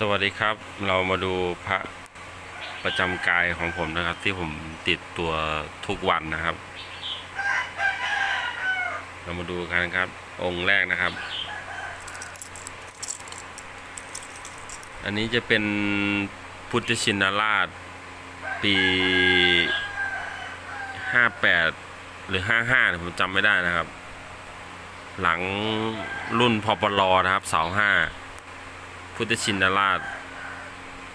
สวัสดีครับ เรามาดูพระประจำกายของผมนะครับ ที่ผมติดตัวทุกวันนะครับ เรามาดูกันครับ องค์แรกนะครับ อันนี้จะเป็นพุทธชินราชปี 58 หรือ 55ผมจำไม่ได้นะครับ หลังรุ่นพปลนะครับเสาห้า พุทธชินราช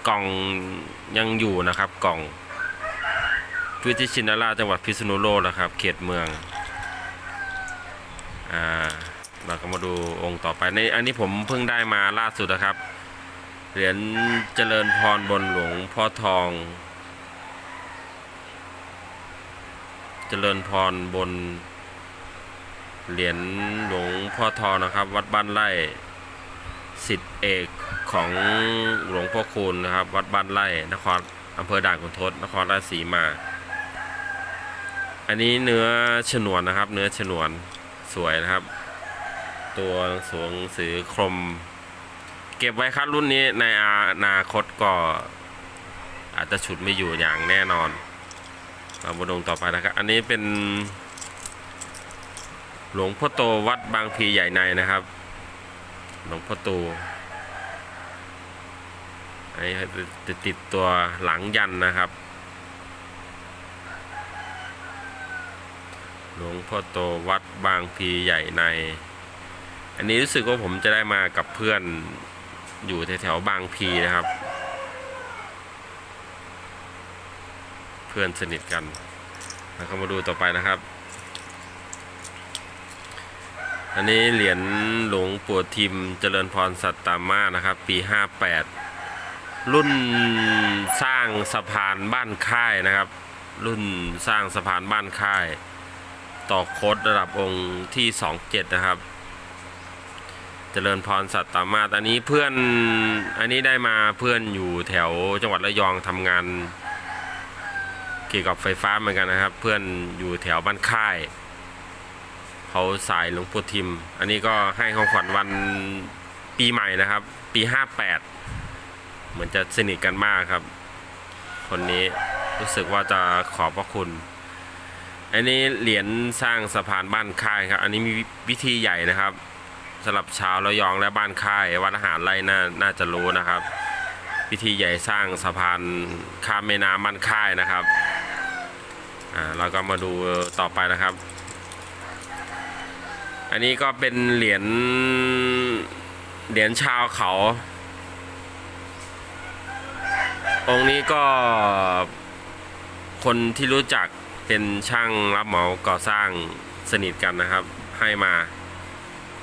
กล่องยังอยู่นะครับกล่องพุทธชินราชจังหวัดพิษณุโลกนะครับ เขตเมืองอ่าเราก็มาดูองค์ต่อไปในอันนี้ผมเพิ่งได้มาล่าสุดนะครับเหรียญเจริญพรบนหลวงพ่อทอง เจริญพรบนเหรียญหลวงพ่อทองนะครับ วัดบ้านไร่ สิทธิเอกของหลวงพ่อคูณนะครับ วัดบ้านไร่นครอำเภอด่านขุนทดนครราชสีมา อันนี้เนื้อฉนวนนะครับ เนื้อฉนวนสวยนะครับ ตัวสวงสือคม เก็บไว้ครับรุ่นนี้ในอนาคตก็ อาจจะฉุดไม่อยู่อย่างแน่นอนเรามาดูต่อไปนะครับ อันนี้เป็น หลวงพ่อโตวัดบางพีใหญ่ในนะครับ หลวงพ่อโตอันนี้จะติดตัวหลังยันนะครับ หลวงพ่อโตวัดบางพีใหญ่ใน อันนี้รู้สึกว่าผมจะได้มากับเพื่อนอยู่แถวๆบางพีนะครับ เพื่อนสนิทกันแล้วก็มาดูต่อไปนะครับ อันนี้เหรียญหลวงปู่ทิมเจริญพรสัตตามานะครับ ปี 58 รุ่นสร้างสะพานบ้านค่ายนะครับ รุ่นสร้างสะพานบ้านค่าย ต่อโคดระดับองค์ที่ 27 นะครับ เจริญพรสัตตามาอันนี้เพื่อนอันนี้ได้มาเพื่อนอยู่แถวจังหวัดระยองทำงาน เกี่ยวกับไฟฟ้าเหมือนกันนะครับ เพื่อนอยู่แถวบ้านค่าย เขาสายหลวงปู่ทิม อันนี้ก็ให้ของขวัญวันปีใหม่นะครับ ปี58เหมือนจะสนิทกันมากครับ คนนี้รู้สึกว่าจะขอบพระคุณ อันนี้เหรียญสร้างสะพานบ้านค่ายครับ อันนี้มีวิธีใหญ่นะครับสำหรับชาวระยองและบ้านค่ายวัดอาหารไร่น่าน่าจะรู้นะครับพิธีใหญ่สร้างสะพานข้ามแม่น้ำบ้านค่ายนะครับอ่าเราก็มาดูต่อไปนะครับ อันนี้ก็เป็นเหรียญเหรียญชาวเขา องค์นี้ก็คนที่รู้จักเป็นช่างรับเหมาก่อสร้างสนิทกันนะครับ ให้มา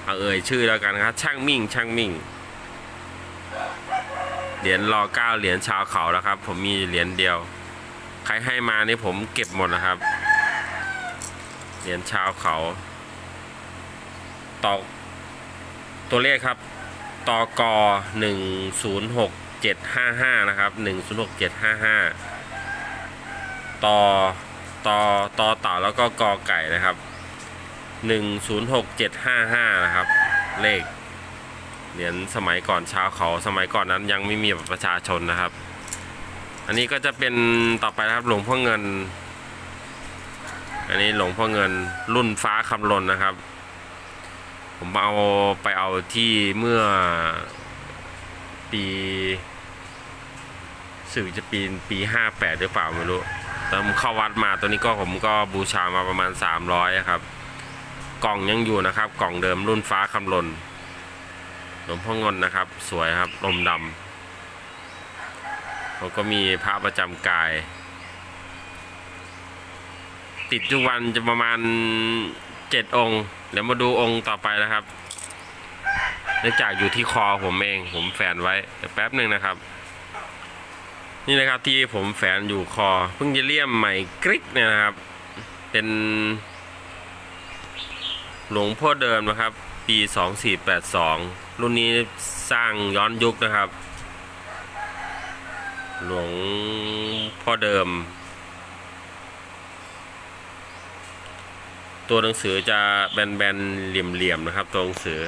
เอาเอ่ยชื่อแล้วกันครับ ช่างมิ่ง ช่างมิ่งเหรียญรอเก้าเหรียญชาวเขาแล้วครับ ผมมีเหรียญเดียว ใครให้มานี่ผมเก็บหมดนะครับ เหรียญชาวเขา ต่อตัวเลขครับตกหนึ่งศูนย์หกเจ็ดห้าห้านะครับหนึ่งศูนย์หกเจ็ดห้าห้าต่อต่อต่อเต่าแล้วก็กอไก่นะครับหนึ่งศูนย์หกเจ็ดห้าห้านะครับ เลขเหรียญสมัยก่อนชาวเขาสมัยก่อนนั้นยังไม่มีบัตรประชาชนนะครับ อันนี้ก็จะเป็นต่อไปนะครับหลวงพ่อเงิน อันนี้หลวงพ่อเงินรุ่นฟ้าคำลนนะครับ ผมเอาไปเอาที่เมื่อปีสื่อจะปีปีห้าแปดหรือเปล่าไม่รู้แต่ผมเข้าวัดมาตัวนี้ก็ผมก็บูชามาประมาณสามร้อยครับ กล่องยังอยู่นะครับ กล่องเดิมรุ่นฟ้าคำลนหลวงพ่องนนะครับ สวยครับลมดำเขาก็มีพระประจำกาย ติดทุกวันจะประมาณ เจ็ดองค์ เดี๋ยวมาดูองค์ต่อไปนะครับ เนื่องจากอยู่ที่คอผมเอง ผมแฝนไว้เดี๋ยวแป๊บหนึ่งนะครับ นี่นะครับที่ผมแฝนอยู่คอ เพิ่งจะเลี่ยมใหม่กริกเนี่ยนะครับ เป็น หลวงพ่อเดิมนะครับ ปี 2482 รุ่นนี้สร้างย้อนยุคนะครับ หลวงพ่อเดิม ตัวหนังสือจะแบนๆเหลี่ยมๆนะครับ ตัวหนังสือ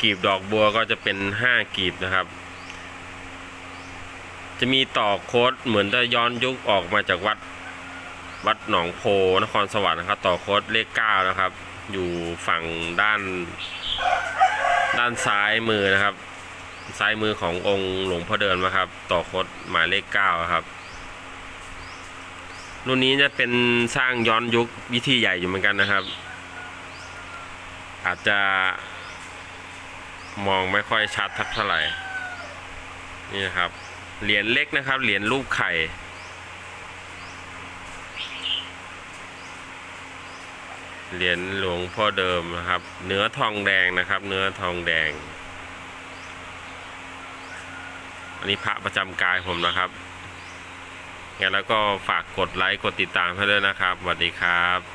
กีบดอกบัวก็จะเป็น5กีบนะครับ จะมีต่อโค้ดเหมือนจะย้อนยุคออกมาจากวัดวัดหนองโพนครสวรรค์นะครับ ต่อโค้ดเลขเก้านะครับ อยู่ฝั่งด้าน ด้านซ้ายมือนะครับ ซ้ายมือขององค์หลวงพ่อเดินนะครับ ต่อโค้ดหมายเลขเก้าครับ รุ่นนี้จะเป็นสร้างย้อนยุควิธีใหญ่อยู่เหมือนกันนะครับ อาจจะมองไม่ค่อยชัดทักเท่าไหร่ นี่นะครับ เหรียญเล็กนะครับ เหรียญรูปไข่ เหรียญหลวงพ่อเดิมนะครับ เนื้อทองแดงนะครับ เนื้อทองแดง อันนี้พระประจำกายผมนะครับ งั้นแล้วก็ฝากกดไลค์กดติดตามให้ด้วยนะครับสวัสดีครับ